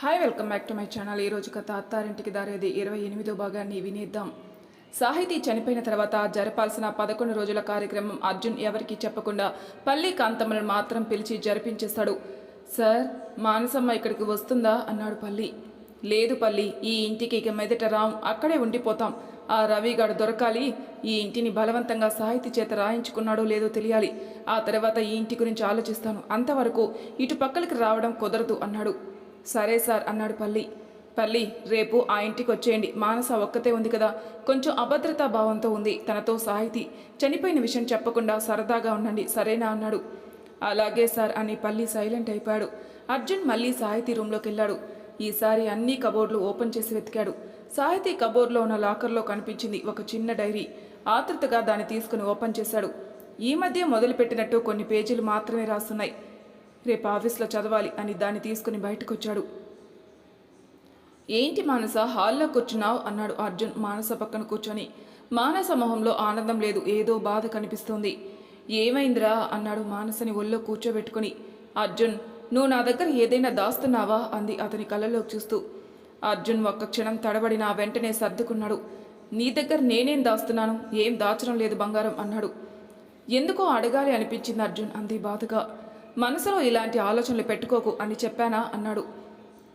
Hi welcome back to my channel ఈరోజు కథ అత్తారింటికి దారేది ఇరవై ఎనిమిదో భాగాన్ని వినేద్దాం. సాహితీ చనిపోయిన తర్వాత జరపాల్సిన పదకొండు రోజుల కార్యక్రమం అర్జున్ ఎవరికీ చెప్పకుండా పల్లి కాంతమ్మను మాత్రం పిలిచి జరిపించేస్తాడు. సార్ మానసమ్మ ఇక్కడికి వస్తుందా? అన్నాడు పల్లి. లేదు పల్లి ఈ ఇంటికి ఇక మెదట రాం. అక్కడే ఉండిపోతాం. ఆ రవిగాడు దొరకాలి. ఈ ఇంటిని బలవంతంగా సాహితీ చేత రాయించుకున్నాడో లేదో తెలియాలి. ఆ తర్వాత ఈ ఇంటి గురించి ఆలోచిస్తాను. అంతవరకు ఇటు పక్కలకి రావడం కుదరదు అన్నాడు. సరే సార్ అన్నాడు పల్లి. పల్లి రేపు ఆ ఇంటికి వచ్చేయండి మానస ఒక్కతే ఉంది కదా. కొంచెం అభద్రతా భావంతో ఉంది తనతో సాహితీ. చనిపోయిన విషయం చెప్పకుండా సరదాగా ఉండండి. సరేనా అన్నాడు. అలాగే సార్ అని పల్లి సైలెంట్ అయిపోయాడు. అర్జున్ మళ్ళీ సాహితీ రూమ్లోకి వెళ్ళాడు ఈసారి అన్ని కబోర్డ్లు ఓపెన్ చేసి వెతికాడు. సాహితీ కబోర్డ్లో ఉన్న లాకర్లో కనిపించింది ఒక చిన్న డైరీ. ఆతృతగా దాన్ని తీసుకుని ఓపెన్ చేశాడు. ఈ మధ్య మొదలుపెట్టినట్టు కొన్ని పేజీలు మాత్రమే రాస్తున్నాయి. రేపు ఆఫీస్లో చదవాలి అని దాన్ని తీసుకుని బయటకు వచ్చాడు ఏంటి మానస హాల్లో కూర్చున్నావు? అన్నాడు అర్జున్ మానస పక్కన కూర్చొని. మానస మొహంలో ఆనందం లేదు ఏదో బాధ కనిపిస్తోంది. ఏమైందిరా? అన్నాడు మానసని ఒళ్ళో కూర్చోబెట్టుకుని. అర్జున్ నువ్వు నా దగ్గర ఏదైనా దాస్తున్నావా? అంది అతని కళ్ళలోకి చూస్తూ. అర్జున్ ఒక్క క్షణం తడబడిన వెంటనే సర్దుకున్నాడు. నీ దగ్గర నేనేం దాస్తున్నాను? ఏం దాచడం లేదు బంగారం అన్నాడు. ఎందుకో అడగాలి అనిపించింది అర్జున్ అంది బాధగా. మనసులో ఇలాంటి ఆలోచనలు పెట్టుకోకు అని చెప్పానా? అన్నాడు.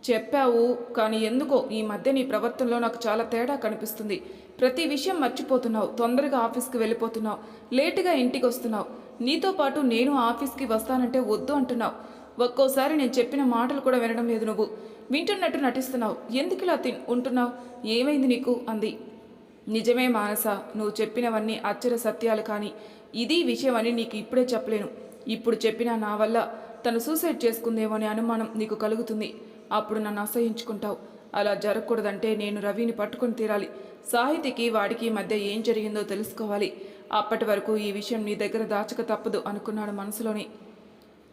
చెప్పావు కానీ ఎందుకో ఈ మధ్య నీ ప్రవర్తనలో నాకు చాలా తేడా కనిపిస్తుంది. ప్రతి విషయం మర్చిపోతున్నావు తొందరగా ఆఫీస్కి వెళ్ళిపోతున్నావు లేటుగా ఇంటికి వస్తున్నావు నీతో పాటు నేను ఆఫీస్కి వస్తానంటే వద్దు అంటున్నావు. ఒక్కోసారి నేను చెప్పిన మాటలు కూడా వినడం లేదు నువ్వు. వింటున్నట్టు నటిస్తున్నావు. ఎందుకు ఇలా తిన్ ఉంటున్నావు? ఏమైంది నీకు? అంది. నిజమే మానస నువ్వు చెప్పినవన్నీ అచ్చర సత్యాలు కానీ ఇది విషయం అని నీకు ఇప్పుడే చెప్పలేను. ఇప్పుడు చెప్పినా నా వల్ల తను సూసైడ్ చేసుకుందేమో అనే అనుమానం నీకు కలుగుతుంది. అప్పుడు నన్ను అసహించుకుంటావు. అలా జరగకూడదంటే నేను రవిని పట్టుకొని తీరాలి. సాహితికి వాడికి మధ్య ఏం జరిగిందో తెలుసుకోవాలి. అప్పటి వరకు ఈ విషయం నీ దగ్గర దాచక తప్పదు అనుకున్నాడు మనసులోని.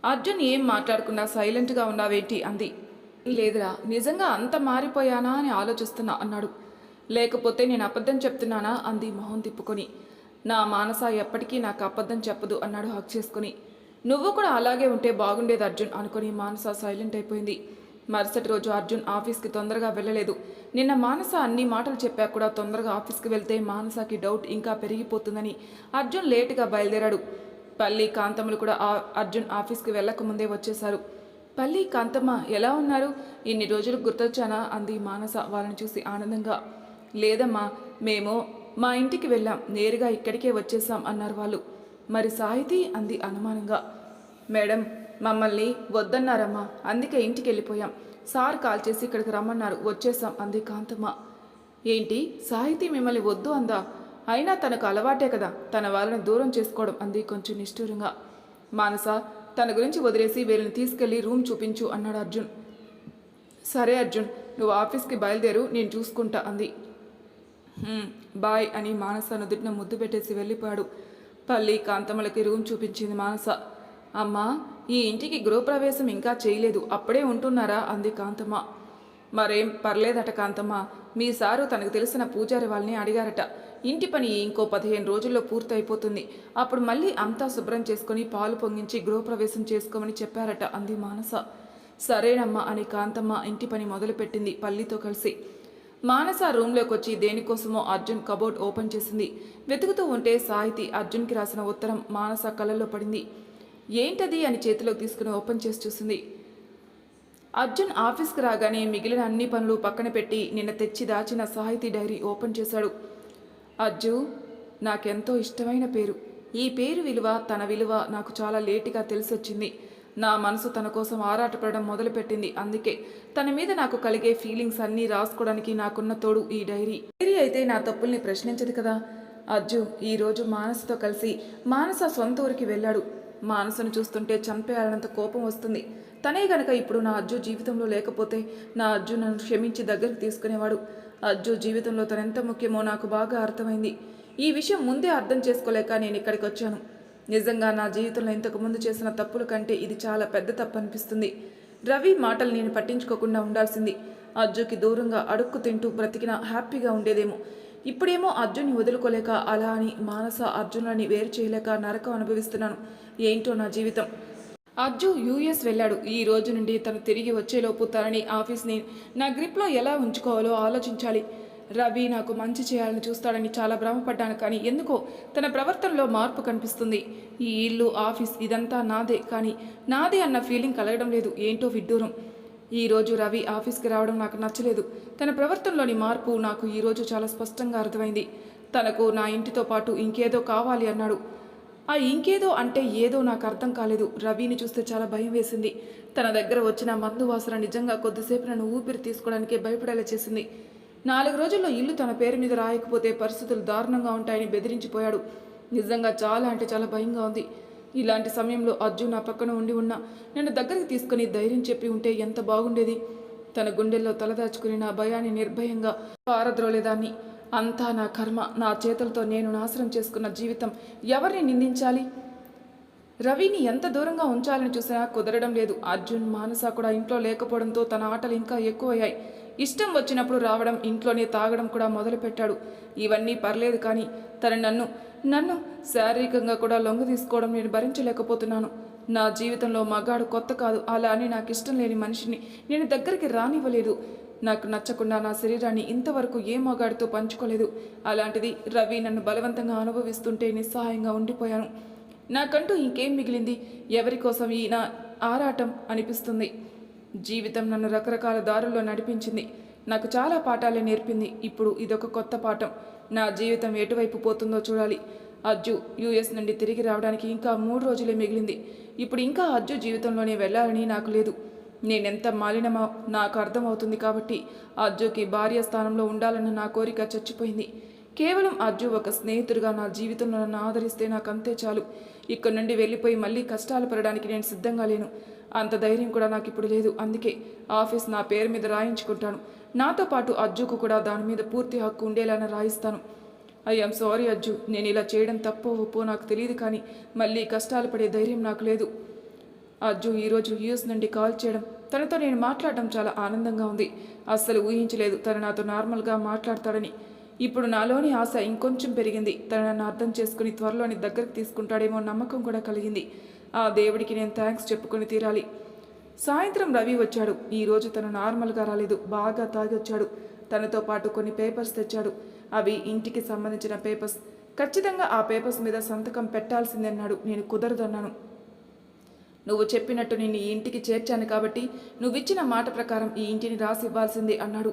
అర్జున్ ఏం మాట్లాడకుండా సైలెంట్గా ఉన్నావేంటి? అంది. లేదురా నిజంగా అంత మారిపోయానా అని ఆలోచిస్తున్నా అన్నాడు. లేకపోతే నేను అబద్ధం చెప్తున్నానా? అంది మొహం తిప్పుకొని. నా మానస ఎప్పటికీ నాకు అబద్ధం చెప్పదు అన్నాడు హక్ చేసుకుని. నువ్వు కూడా అలాగే ఉంటే బాగుండేది అర్జున్ అనుకుని మానస సైలెంట్ అయిపోయింది. మరుసటి రోజు అర్జున్ ఆఫీస్కి తొందరగా వెళ్ళలేదు. నిన్న మానస అన్ని మాటలు చెప్పాక కూడా తొందరగా ఆఫీస్కి వెళ్తే మానసకి డౌట్ ఇంకా పెరిగిపోతుందని అర్జున్ లేటుగా బయలుదేరాడు. పల్లి కాంతమ్మలు కూడా అర్జున్ ఆఫీస్కి వెళ్ళకముందే వచ్చేశారు. పల్లి కాంతమ్మ ఎలా ఉన్నారు? ఇన్ని రోజులు గుర్తొచ్చానా? అంది మానస వాళ్ళని చూసి ఆనందంగా. లేదమ్మా మేము మా ఇంటికి వెళ్ళాం. నేరుగా ఇక్కడికే వచ్చేసాం అన్నారు వాళ్ళు. మరి సాహితి అంది అనుమానంగా. మేడం మమ్మల్ని వద్దన్నారమ్మా అందుకే ఇంటికి వెళ్ళిపోయాం సార్ కాల్ చేసి ఇక్కడికి రమ్మన్నారు వచ్చేసాం అంది కాంతమ్మ. ఏంటి సాహితి మిమ్మల్ని వద్దు అందా? అయినా తనకు అలవాటే కదా తన వాళ్ళని దూరం చేసుకోవడం అంది కొంచెం నిష్ఠూరంగా. మానస తన గురించి వదిలేసి వీళ్ళని తీసుకెళ్ళి రూమ్ చూపించు అన్నాడు అర్జున్. సరే అర్జున్ నువ్వు ఆఫీస్కి బయలుదేరు నేను చూసుకుంటా అంది. బాయ్ అని మానస నుదుటిన ముద్దు పెట్టేసి వెళ్ళిపోయాడు. పల్లి కాంతమ్మలకి రూమ్ చూపించింది మానస. అమ్మా ఈ ఇంటికి గృహప్రవేశం ఇంకా చేయలేదు అప్పుడే ఉంటున్నారా? అంది కాంతమ్మ. మరేం పర్లేదట కాంతమ్మ మీ సారు తనకు తెలిసిన పూజారి వాళ్ళని అడిగారట. ఇంటి పని ఇంకో పదిహేను రోజుల్లో పూర్తయిపోతుంది అప్పుడు మళ్ళీ అంతా శుభ్రం చేసుకుని పాలు పొంగించి గృహప్రవేశం చేసుకోమని చెప్పారట అంది మానస. సరేనమ్మా అని కాంతమ్మ ఇంటి పని మొదలుపెట్టింది పల్లితో కలిసి. మానస రూమ్లోకి వచ్చి దేనికోసమో అర్జున్ కబోర్డ్ ఓపెన్ చేసింది. వెతుకుతూ ఉంటే సాహితి అర్జున్కి రాసిన ఉత్తరం మానస కళ్ళల్లో పడింది. ఏంటది అని చేతిలోకి తీసుకుని ఓపెన్ చేసి చూసింది. అర్జున్ ఆఫీస్కి రాగానే మిగిలిన అన్ని పనులు పక్కన పెట్టి నిన్న తెచ్చి దాచిన సాహితీ డైరీ ఓపెన్ చేశాడు. అజ్జు నాకెంతో ఇష్టమైన పేరు. ఈ పేరు విలువ తన విలువ నాకు చాలా లేటుగా తెలిసొచ్చింది. నా మనసు తన కోసం ఆరాటపడడం మొదలుపెట్టింది. అందుకే తన మీద నాకు కలిగే ఫీలింగ్స్ అన్నీ రాసుకోవడానికి నాకున్న తోడు ఈ డైరీ. డైరీ అయితే నా తప్పుల్ని ప్రశ్నించదు కదా? అర్జు ఈరోజు మానసతో కలిసి మానస సొంత ఊరికి వెళ్ళాడు. మానసను చూస్తుంటే చంపేయాలన్నంత కోపం వస్తుంది. తనే గనక ఇప్పుడు నా అర్జు జీవితంలో లేకపోతే నా అర్జు నన్ను క్షమించి దగ్గరికి తీసుకునేవాడు. అర్జు జీవితంలో తనెంత ముఖ్యమో నాకు బాగా అర్థమైంది. ఈ విషయం ముందే అర్థం చేసుకోలేక నేను ఇక్కడికి వచ్చాను నిజంగా నా జీవితంలో ఇంతకు ముందు చేసిన తప్పుల కంటే ఇది చాలా పెద్ద తప్పు అనిపిస్తుంది. రవి మాటలు నేను పట్టించుకోకుండా ఉండాల్సింది. అజ్జుకి దూరంగా అడుక్కు తింటూ బ్రతికిన హ్యాపీగా ఉండేదేమో. ఇప్పుడేమో అర్జున్ని వదులుకోలేక అలా అని మానస అర్జునులని వేరు చేయలేక నరకం అనుభవిస్తున్నాను. ఏంటో నా జీవితం. అర్జు యూఎస్ వెళ్ళాడు. ఈ రోజు నుండి తను తిరిగి వచ్చేలోపు తనని ఆఫీస్ని నా గ్రిప్లో ఎలా ఉంచుకోవాలో ఆలోచించాలి. రవి నాకు మంచి చేయాలని చూస్తాడని చాలా భ్రమపడ్డాను కానీ ఎందుకో తన ప్రవర్తనలో మార్పు కనిపిస్తుంది. ఈ ఇల్లు ఆఫీస్ ఇదంతా నాదే కానీ నాదే అన్న ఫీలింగ్ కలగడం లేదు. ఏంటో విడ్డూరం. ఈ రోజు రవి ఆఫీస్కి రావడం నాకు నచ్చలేదు. తన ప్రవర్తనలోని మార్పు నాకు ఈరోజు చాలా స్పష్టంగా అర్థమైంది. తనకు నా ఇంటితో పాటు ఇంకేదో కావాలి అన్నాడు. ఆ ఇంకేదో అంటే ఏదో నాకు అర్థం కాలేదు. రవిని చూస్తే చాలా భయం వేసింది. తన దగ్గర వచ్చిన మందు వాసన నిజంగా కొద్దిసేపు నన్ను ఊపిరి తీసుకోవడానికే భయపడేలా చేసింది. నాలుగు రోజుల్లో ఇల్లు తన పేరు మీద రాయకపోతే పరిస్థితులు దారుణంగా ఉంటాయని బెదిరించిపోయాడు. నిజంగా చాలా అంటే చాలా భయంగా ఉంది. ఇలాంటి సమయంలో అర్జున్ నా పక్కన ఉండి ఉన్నా నన్ను దగ్గరికి తీసుకుని ధైర్యం చెప్పి ఉంటే ఎంత బాగుండేది? తన గుండెల్లో తలదాచుకుని నా భయాన్ని నిర్భయంగా పారద్రోలేదాన్ని. అంతా నా కర్మ నా చేతులతో నేను నాశనం చేసుకున్న జీవితం ఎవరిని నిందించాలి? రవిని ఎంత దూరంగా ఉంచాలని చూసినా కుదరడం లేదు. అర్జున్ మానస కూడా ఇంట్లో లేకపోవడంతో తన ఆటలు ఇంకా ఎక్కువయ్యాయి. ఇష్టం వచ్చినప్పుడు రావడం ఇంట్లోనే తాగడం కూడా మొదలుపెట్టాడు. ఇవన్నీ పర్లేదు కానీ తను నన్ను నన్ను శారీరకంగా కూడా లొంగ తీసుకోవడం నేను భరించలేకపోతున్నాను. నా జీవితంలో మగాడు కొత్త కాదు. అలా అని నాకు ఇష్టం లేని మనిషిని నేను దగ్గరికి రానివ్వలేదు. నాకు నచ్చకుండా నా శరీరాన్ని ఇంతవరకు ఏ మగాడితో పంచుకోలేదు. అలాంటిది రవి నన్ను బలవంతంగా అనుభవిస్తుంటే నిస్సహాయంగా ఉండిపోయాను. నాకంటూ ఇంకేం మిగిలింది? ఎవరి కోసం ఈ నా ఆరాటం అనిపిస్తుంది. జీవితం నన్ను రకరకాల దారుల్లో నడిపించింది. నాకు చాలా పాఠాలే నేర్పింది. ఇప్పుడు ఇదొక కొత్త పాఠం. నా జీవితం ఎటువైపు పోతుందో చూడాలి. అజ్జు యుఎస్ నుండి తిరిగి రావడానికి ఇంకా మూడు రోజులే మిగిలింది. ఇప్పుడు ఇంకా అజ్జు జీవితంలోనే వెళ్ళాలని నాకు లేదు. నేనెంత మాలినమో నాకు అర్థమవుతుంది కాబట్టి అజ్జుకి భార్య స్థానంలో ఉండాలన్న నా కోరిక చచ్చిపోయింది. కేవలం అర్జు ఒక స్నేహితుడిగా నా జీవితంలో నన్ను ఆదరిస్తే నాకు అంతే చాలు. ఇక్కడ నుండి వెళ్ళిపోయి మళ్ళీ కష్టాలు పడడానికి నేను సిద్ధంగా లేను. అంత ధైర్యం కూడా నాకు ఇప్పుడు లేదు. అందుకే ఆఫీస్ నా పేరు మీద రాయించుకుంటాను. నాతో పాటు అజ్జుకు కూడా దాని మీద పూర్తి హక్కు ఉండేలానే రాయిస్తాను. I'm sorry Ajju. నేను ఇలా చేయడం తప్పో ఒప్పో నాకు తెలియదు కానీ మళ్ళీ కష్టాలు పడే ధైర్యం నాకు లేదు. అజ్జు ఈరోజు యూఎస్ నుండి కాల్ చేయడం తనతో నేను మాట్లాడడం చాలా ఆనందంగా ఉంది. అస్సలు ఊహించలేదు తను నాతో నార్మల్గా మాట్లాడతాడని. ఇప్పుడు నాలోని ఆశ ఇంకొంచెం పెరిగింది. తను నన్ను అర్థం చేసుకుని త్వరలోని దగ్గరికి తీసుకుంటాడేమో నమ్మకం కూడా కలిగింది. ఆ దేవుడికి నేను థ్యాంక్స్ చెప్పుకొని తీరాలి. సాయంత్రం రవి వచ్చాడు. ఈరోజు తను నార్మల్గా రాలేదు. బాగా తాగి వచ్చాడు తనతో పాటు కొన్ని పేపర్స్ తెచ్చాడు. అవి ఇంటికి సంబంధించిన పేపర్స్ ఖచ్చితంగా ఆ పేపర్స్ మీద సంతకం పెట్టాల్సిందన్నాడు నేను కుదరదన్నాను. నువ్వు చెప్పినట్టు నిన్ను ఈ ఇంటికి చేర్చాను కాబట్టి నువ్విచ్చిన మాట ప్రకారం ఈ ఇంటిని రాసి ఇవ్వాల్సిందే అన్నాడు.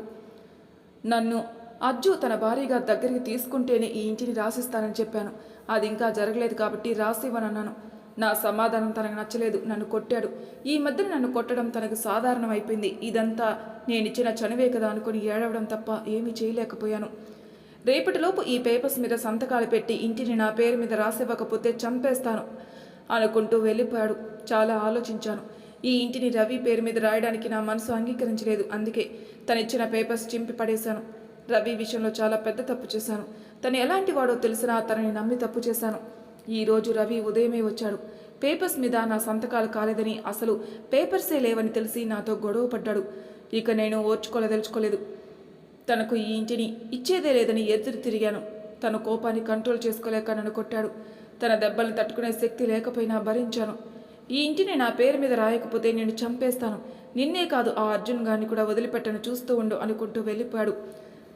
నన్ను అజ్జు తన భార్యగా దగ్గరికి తీసుకుంటేనే ఈ ఇంటిని రాసిస్తానని చెప్పాను. అది ఇంకా జరగలేదు కాబట్టి రాసివ్వనన్నాను నా సమాధానం తనకు నచ్చలేదు. నన్ను కొట్టాడు. ఈ మధ్య నన్ను కొట్టడం తనకు సాధారణం అయిపోయింది ఇదంతా నేనిచ్చిన చనువే కదా అనుకుని ఏడవడం తప్ప ఏమీ చేయలేకపోయాను. రేపటిలోపు ఈ పేపర్స్ మీద సంతకాలు పెట్టి ఇంటిని నా పేరు మీద రాసివ్వకపోతే చంపేస్తాను అనుకుంటూ వెళ్ళిపోయాడు. చాలా ఆలోచించాను. ఈ ఇంటిని రవి పేరు మీద రాయడానికి నా మనసు అంగీకరించలేదు. అందుకే తనిచ్చిన పేపర్స్ చింపి పడేశాను. రవి విషయంలో చాలా పెద్ద తప్పు చేశాను. తను ఎలాంటి వాడో తెలిసినా తనని నమ్మి తప్పు చేశాను. ఈ రోజు రవి ఉదయమే వచ్చాడు. పేపర్స్ మీద నా సంతకాలు కాలేదని అసలు పేపర్సే లేవని తెలిసి నాతో గొడవ పడ్డాడు. ఇక నేను ఓర్చుకోలేదలుచుకోలేదు. తనకు ఈ ఇంటిని ఇచ్చేదే లేదని ఎదురు తిరిగాను. తన కోపాన్ని కంట్రోల్ చేసుకోలేక నన్ను కొట్టాడు. తన దెబ్బలను తట్టుకునే శక్తి లేకపోయినా భరించాను. ఈ ఇంటిని నా పేరు మీద రాయకపోతే నేను చంపేస్తాను. నిన్నే కాదు ఆ అర్జున్ గారిని కూడా వదిలిపెట్టను చూస్తూ ఉండు అనుకుంటూ వెళ్ళిపోయాడు.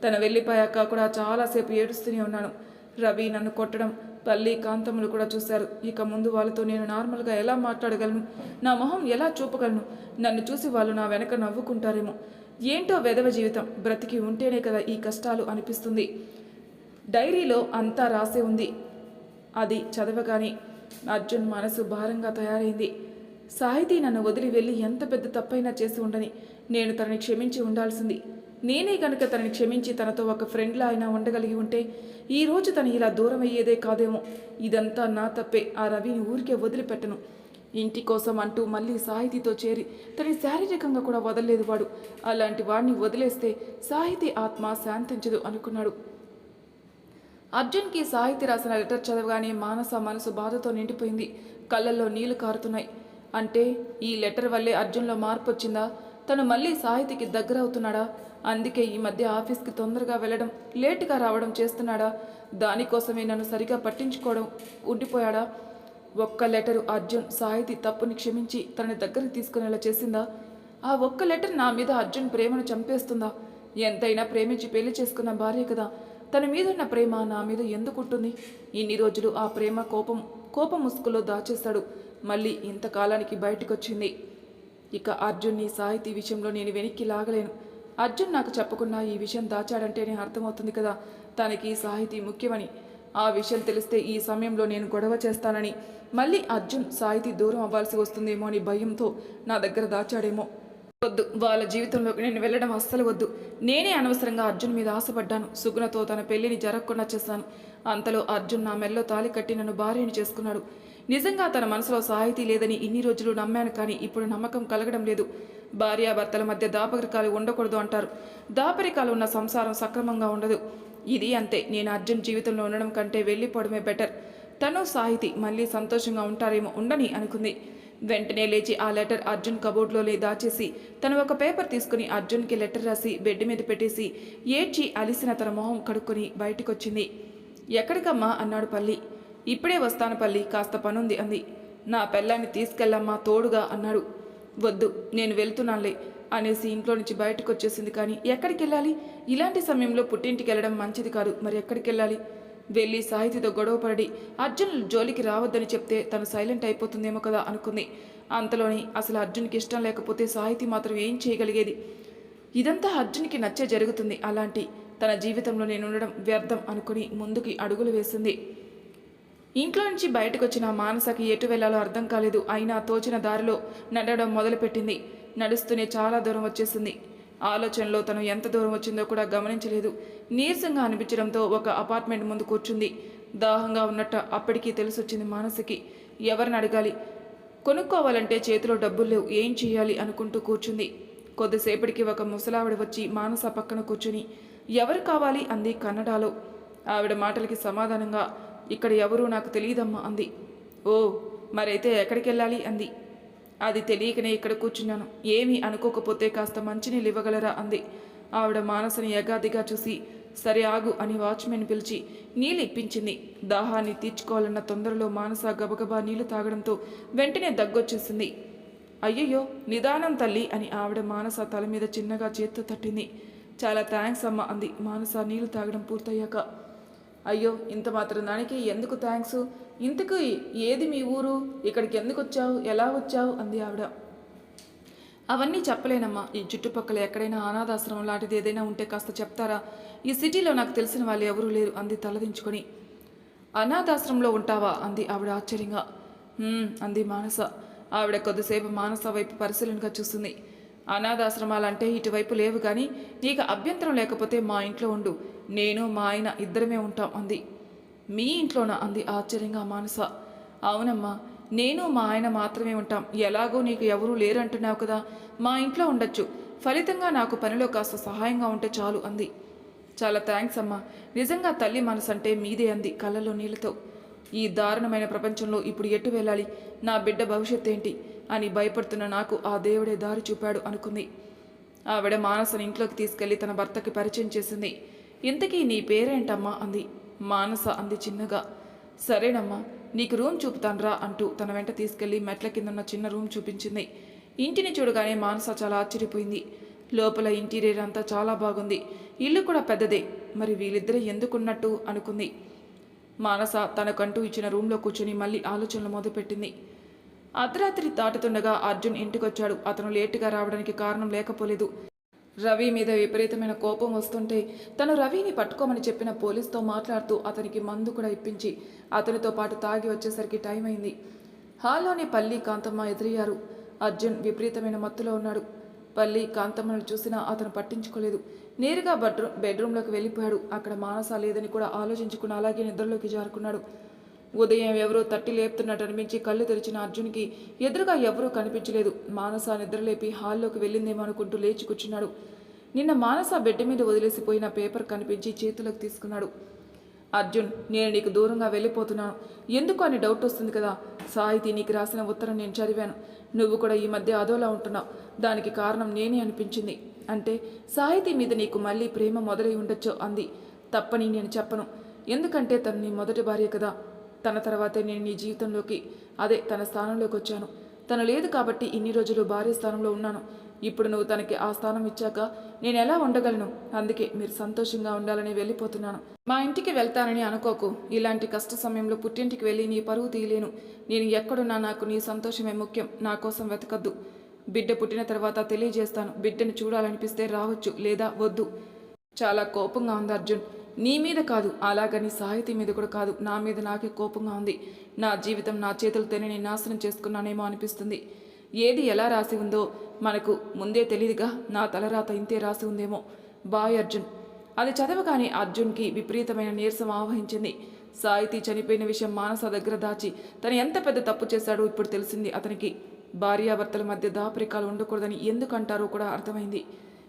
తను వెళ్ళిపోయాక కూడా చాలాసేపు ఏడుస్తూనే ఉన్నాను. రవి నన్ను కొట్టడం పల్లి కాంతములు కూడా చూశారు. ఇక ముందు వాళ్ళతో నేను నార్మల్గా ఎలా మాట్లాడగలను? నా మొహం ఎలా చూపగలను? నన్ను చూసి వాళ్ళు నా వెనక నవ్వుకుంటారేమో. ఏంటో వెధవ జీవితం. బ్రతికి ఉంటేనే కదా ఈ కష్టాలు అనిపిస్తుంది. డైరీలో అంతా రాసే ఉంది. అది చదవగానే అర్జున్ మనసు భారంగా తయారైంది. సాహితీ నన్ను వదిలి వెళ్ళి ఎంత పెద్ద తప్పైనా చేసి ఉండని నేను తనని క్షమించి ఉండాల్సింది. నేనే కనుక తనని క్షమించి తనతో ఒక ఫ్రెండ్లా అయినా ఉండగలిగి ఉంటే ఈ రోజు తను ఇలా దూరం అయ్యేదే కాదేమో. ఇదంతా నా తప్పే. ఆ రవిని ఊరికే వదిలిపెట్టను. ఇంటి కోసం అంటూ మళ్ళీ సాహితీతో చేరి తనని శారీరకంగా కూడా వదలలేదు వాడు. అలాంటి వాడిని వదిలేస్తే సాహితీ ఆత్మ శాంతించదు అనుకున్నాడు. అర్జున్కి సాహితీ రాసిన లెటర్ చదవగానే మానస మనసు బాధతో నిండిపోయింది. కళ్ళల్లో నీళ్ళు కారుతున్నాయి. అంటే ఈ లెటర్ వల్లే అర్జున్లో మార్పు వచ్చిందా తను మళ్ళీ సాహితికి దగ్గర అవుతున్నాడా అందుకే ఈ మధ్య ఆఫీస్కి తొందరగా వెళ్ళడం లేటుగా రావడం చేస్తున్నాడా? దానికోసమే నన్ను సరిగా పట్టించుకోవడం ఉండిపోయాడా? ఒక్క లెటరు అర్జున్ సాహితి తప్పుని క్షమించి తనని దగ్గరికి తీసుకునేలా చేసిందా? ఆ ఒక్క లెటర్ నా మీద అర్జున్ ప్రేమను చంపేస్తుందా? ఎంతైనా ప్రేమించి పెళ్ళి చేసుకున్న భార్య కదా. తన మీద ఉన్న ప్రేమ నా మీద ఎందుకుంటుంది ఇన్ని రోజులు ఆ ప్రేమ కోపం కోపం ముసుగులో దాచేస్తాడు మళ్ళీ ఇంతకాలానికి బయటకొచ్చింది. ఇక అర్జున్ని సాహితీ విషయంలో నేను వెనక్కి లాగలేను. అర్జున్ నాకు చెప్పకుండా ఈ విషయం దాచాడంటేనే అర్థమవుతుంది కదా. తనకి సాహితీ ముఖ్యమని. ఆ విషయం తెలిస్తే ఈ సమయంలో నేను గొడవ చేస్తానని. మళ్ళీ అర్జున్ సాహితీ దూరం అవ్వాల్సి వస్తుందేమో అని భయంతో నా దగ్గర దాచాడేమో. వద్దు వాళ్ళ జీవితంలోకి నేను వెళ్ళడం అస్సలు వద్దు. నేనే అనవసరంగా అర్జున్ మీద ఆశపడ్డాను. సుగుణతో తన పెళ్ళిని జరగకుండా చేశాను. అంతలో అర్జున్ నా మెల్లో తాలి కట్టి నన్ను భార్యని చేసుకున్నాడు. నిజంగా తన మనసులో సాహితీ లేదని ఇన్ని రోజులు నమ్మాను కానీ ఇప్పుడు నమ్మకం కలగడం లేదు. భార్యాభర్తల మధ్య దాపరికాలు ఉండకూడదు అంటారు. దాపరికాలు ఉన్న సంసారం సక్రమంగా ఉండదు. ఇది అంతే. నేను అర్జున్ జీవితంలో ఉండడం కంటే వెళ్ళిపోవడమే బెటర్. తను సాహితి మళ్ళీ సంతోషంగా ఉంటారేమో ఉండని అనుకుంది. వెంటనే లేచి ఆ లెటర్ అర్జున్ కబోర్డ్లోనే దాచేసి తను ఒక పేపర్ తీసుకుని అర్జున్కి లెటర్ రాసి బెడ్ మీద పెట్టేసి ఏడ్చి అలిసిన తన మొహం కడుక్కొని బయటికొచ్చింది. ఎక్కడికమ్మా? అన్నాడు పల్లి. ఇప్పుడే వస్తాను పల్లి కాస్త పనుంది అంది. నా పెళ్ళాన్ని తీసుకెళ్ళమ్మా తోడుగా అన్నాడు. వద్దు నేను వెళ్తున్నానులే అనేసి ఇంట్లో నుంచి బయటకు వచ్చేసింది కానీ ఎక్కడికి వెళ్ళాలి ఇలాంటి సమయంలో పుట్టింటికి వెళ్ళడం మంచిది కాదు మరి ఎక్కడికి వెళ్ళాలి వెళ్ళి సాహితితో గొడవపడి అర్జున్ జోలికి రావద్దని చెప్తే తను సైలెంట్ అయిపోతుందేమో కదా అనుకుంది. అంతలోని అసలు అర్జున్కి ఇష్టం లేకపోతే సాహితి మాత్రం ఏం చేయగలిగేది? ఇదంతా అర్జున్కి నచ్చే జరుగుతుంది అలాంటి తన జీవితంలో నేను ఉండడం వ్యర్థం అనుకుని ముందుకి అడుగులు వేసింది. ఇంట్లో నుంచి బయటకు వచ్చిన మానసకి ఎటు వెళ్ళాలో అర్థం కాలేదు. అయినా తోచిన దారిలో నడవడం మొదలుపెట్టింది. నడుస్తూనే చాలా దూరం వచ్చేసింది. ఆలోచనలో తను ఎంత దూరం వచ్చిందో కూడా గమనించలేదు. నీరసంగా అనిపించడంతో ఒక అపార్ట్మెంట్ ముందు కూర్చుంది. దాహంగా ఉన్నట్టు అప్పటికీ తెలిసొచ్చింది మానసకి. ఎవరిని అడగాలి? కొనుక్కోవాలంటే చేతిలో డబ్బులు లేవు. ఏం చేయాలి అనుకుంటూ కూర్చుంది. కొద్దిసేపటికి ఒక ముసలావిడ వచ్చి మానస పక్కన కూర్చుని ఎవరు కావాలి అంది కన్నడాలో. ఆవిడ మాటలకి సమాధానంగా ఇక్కడ ఎవరూ నాకు తెలియదమ్మా అంది. ఓ మరైతే ఎక్కడికి వెళ్ళాలి అంది. అది తెలియకనే ఇక్కడ కూర్చున్నాను. ఏమీ అనుకోకపోతే కాస్త మంచినీళ్ళు ఇవ్వగలరా అంది. ఆవిడ మానసని యగాదిగా చూసి సరే ఆగు అని వాచ్మెన్ పిలిచి నీళ్ళు ఇప్పించింది. దాహాన్ని తీర్చుకోవాలన్న తొందరలో మానస గబగబా నీళ్ళు తాగడంతో వెంటనే దగ్గొచ్చేసింది. అయ్యయ్యో నిదానం తల్లి అని ఆవిడ మానస తల మీద చిన్నగా చేత్తో తట్టింది. చాలా థ్యాంక్స్ అమ్మ అంది. మానస నీళ్ళు తాగడం పూర్తయ్యాక అయ్యో ఇంత మాత్రం దానికి ఎందుకు థ్యాంక్స్ ఇంతకు ఏది మీ ఊరు? ఇక్కడికి ఎందుకు వచ్చావు? ఎలా వచ్చావు? అంది ఆవిడ. అవన్నీ చెప్పలేనమ్మా. ఈ చుట్టుపక్కల ఎక్కడైనా అనాథాశ్రమం లాంటిది ఏదైనా ఉంటే కాస్త చెప్తారా? ఈ సిటీలో నాకు తెలిసిన వాళ్ళు ఎవరూ లేరు అంది తలదించుకొని. అనాథాశ్రమంలో ఉంటావా? అంది ఆవిడ ఆశ్చర్యంగా. అంది మానస. ఆవిడ కొద్దిసేపు మానస వైపు పరిశీలనగా చూస్తుంది అనాథాశ్రమాలంటే ఇటువైపు లేవు కానీ నీకు అభ్యంతరం లేకపోతే మా ఇంట్లో ఉండు. నేను మా ఆయన ఇద్దరమే ఉంటాం అంది. మీ ఇంట్లోనా అంది ఆశ్చర్యంగా మానస. అవునమ్మా నేను మా ఆయన మాత్రమే ఉంటాం. ఎలాగో నీకు ఎవరూ లేరంటున్నావు కదా. మా ఇంట్లో ఉండొచ్చు. ఫలితంగా నాకు పనిలో కాస్త సహాయంగా ఉంటే చాలు అంది. చాలా థ్యాంక్స్ అమ్మా. నిజంగా తల్లి మనసు అంటే మీదే అంది కళ్ళలో నీళ్ళతో ఈ దారుణమైన ప్రపంచంలో ఇప్పుడు ఎటు వెళ్ళాలి? నా బిడ్డ భవిష్యత్ ఏంటి అని భయపడుతున్న నాకు ఆ దేవుడే దారి చూపాడు అనుకుంది. ఆవిడ మానసని ఇంట్లోకి తీసుకెళ్ళి తన భర్తకి పరిచయం చేసింది. ఇంతకీ నీ పేరేంటమ్మా? అంది. మానస అంది చిన్నగా. సరేనమ్మా నీకు రూమ్ చూపుతాన్రా అంటూ తన వెంట తీసుకెళ్ళి మెట్ల కిందన్న చిన్న రూమ్ చూపించింది. ఇంటిని చూడగానే మానస చాలా ఆశ్చర్యపోయింది. లోపల ఇంటీరియర్ అంతా చాలా బాగుంది. ఇల్లు కూడా పెద్దదే. మరి వీళ్ళిద్దరూ ఎందుకున్నట్టు అనుకుంది. మానస తనకంటూ ఇచ్చిన రూమ్లో కూర్చుని మళ్ళీ ఆలోచనలు మొదలుపెట్టింది. అర్ధరాత్రి దాటుతుండగా అర్జున్ ఇంటికొచ్చాడు. అతను లేటుగా రావడానికి కారణం లేకపోలేదు. రవి మీద విపరీతమైన కోపం వస్తుంటే తను రవిని పట్టుకోమని చెప్పిన పోలీస్తో మాట్లాడుతూ అతనికి మందు కూడా ఇప్పించి అతనితో పాటు తాగి వచ్చేసరికి టైం అయింది. హాల్లోని పల్లి కాంతమ్మ ఎదురయ్యారు. అర్జున్ విపరీతమైన మత్తులో ఉన్నాడు. పల్లి కాంతమ్మను చూసినా అతను పట్టించుకోలేదు. నేరుగా బెడ్రూమ్ బెడ్రూమ్లోకి వెళ్ళిపోయాడు. అక్కడ మానస లేదని కూడా ఆలోచించుకుని అలాగే నిద్రలోకి జారుకున్నాడు. ఉదయం ఎవరో తట్టి లేపుతున్నట్టు అనిపించి కళ్ళు తెరిచిన అర్జున్కి ఎదురుగా ఎవరూ కనిపించలేదు. మానస నిద్రలేపి హాల్లోకి వెళ్ళిందేమో అనుకుంటూ లేచి కూర్చున్నాడు. నిన్న మానస బెడ్ మీద వదిలేసిపోయిన పేపర్ కనిపించి చేతిలోకి తీసుకున్నాడు. అర్జున్ నేను నీకు దూరంగా వెళ్ళిపోతున్నాను. ఎందుకు అని డౌట్ వస్తుంది కదా? సాహితి నీకు రాసిన ఉత్తరం నేను చదివాను. నువ్వు కూడా ఈ మధ్య అదోలా ఉంటున్నావు. దానికి కారణం నేనే అనిపించింది. అంటే సాహితీ మీద నీకు మళ్ళీ ప్రేమ మొదలై ఉండొచ్చు అంది. తప్పని నేను చెప్పను. ఎందుకంటే తను నీ మొదటి భార్య కదా. తన తర్వాతే నేను నీ జీవితంలోకి అదే తన స్థానంలోకి వచ్చాను. తను లేదు కాబట్టి ఇన్ని రోజులు భార్య స్థానంలో ఉన్నాను. ఇప్పుడు నువ్వు తనకి ఆ స్థానం ఇచ్చాక నేను ఎలా ఉండగలను? అందుకే మీరు సంతోషంగా ఉండాలని వెళ్ళిపోతున్నాను. మా ఇంటికి వెళ్తానని అనుకోకు. ఇలాంటి కష్ట సమయంలో పుట్టింటికి వెళ్ళి నీ పరువు తీయలేను. నేను ఎక్కడున్నా నాకు నీ సంతోషమే ముఖ్యం. నా కోసం వెతకద్దు. బిడ్డ పుట్టిన తర్వాత తెలియజేస్తాను. బిడ్డను చూడాలనిపిస్తే రావచ్చు లేదా వద్దు. చాలా కోపంగా ఉంది అర్జున్. నీ మీద కాదు అలాగని సాహితీ మీద కూడా కాదు. నా మీద నాకే కోపంగా ఉంది. నా జీవితం నా చేతులతోనే నేను నాశనం చేసుకున్నానేమో అనిపిస్తుంది. ఏది ఎలా రాసి ఉందో మనకు ముందే తెలియదుగా నా తలరాత ఇంతే రాసి ఉందేమో. బాయ్ అర్జున్. అది చదవగానే అర్జున్కి విపరీతమైన నీరసం ఆవహించింది. సాహితీ చనిపోయిన విషయం మానస దగ్గర దాచి తను ఎంత పెద్ద తప్పు చేశాడో ఇప్పుడు తెలిసింది. అతనికి భార్యాభర్తల మధ్య దాపరికాలు ఉండకూడదని ఎందుకంటారో కూడా అర్థమైంది.